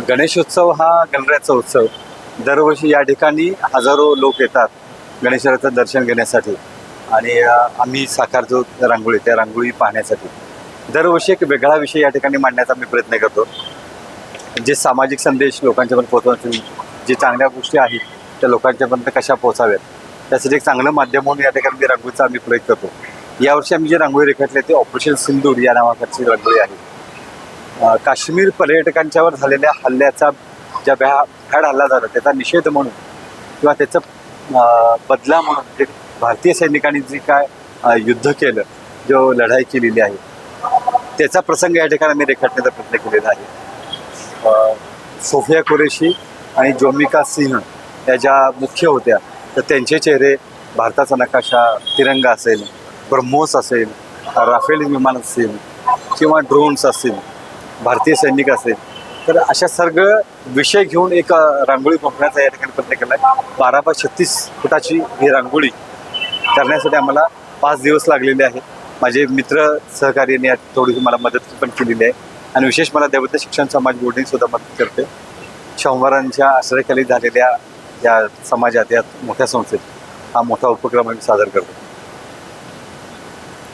गणेशोत्सव हा गणरायाचा उत्सव. दरवर्षी या ठिकाणी हजारो लोक येतात गणेशाचं दर्शन घेण्यासाठी. आणि आम्ही साकारतो रांगोळी त्या रांगोळी पाहण्यासाठी. दरवर्षी एक वेगळा विषय या ठिकाणी मांडण्याचा मी प्रयत्न करतो. जे सामाजिक संदेश लोकांच्यापर्यंत पोहोचवण्याचे जे चांगल्या गोष्टी आहेत त्या लोकांच्यापर्यंत कशा पोहोचाव्यात त्यासाठी एक चांगलं माध्यम म्हणून या ठिकाणी मी रांगोळीचा आम्ही प्रयत्न करतो. यावर्षी आम्ही जे रांगोळी रेखाटले ते ऑपरेशन सिंदूर या नावाकडची रांगोळी आहे. काश्मीर पर्यटकांच्यावर झालेल्या हल्ल्याचा ज्या भ्या भ्याड हल्ला झाला त्याचा निषेध म्हणून किंवा त्याचं बदला म्हणून जे भारतीय सैनिकांनी जे काय युद्ध केलं जो लढाई केलेली आहे त्याचा प्रसंग या ठिकाणी मी रेखाटण्याचा प्रयत्न केलेला आहे. सोफिया कुरेशी आणि जोमिका सिंह या ज्या मुख्य होत्या तर त्यांचे चेहरे भारताचा नकाशा तिरंगा असेल ब्रह्मोस असेल राफेल विमान असेल किंवा ड्रोन्स असतील भारतीय सैनिक असेल. तर अशा सर्व विषय घेऊन एक रांगोळी कोकणाचा या ठिकाणी प्रयत्न केला आहे बारा बाय छत्तीस फुटाची ही रांगोळी करण्यासाठी आम्हाला पाच दिवस लागलेले आहेत. माझे मित्र सहकार्याने यात थोडीशी मला मदत पण केलेली आहे. आणि विशेष मला दैवत शिक्षण समाज बोर्डने सुद्धा मदत करते. शंभरांच्या आश्रयखाली झालेल्या या समाजात या मोठ्या संस्थेत हा मोठा उपक्रम आम्ही सादर करतो.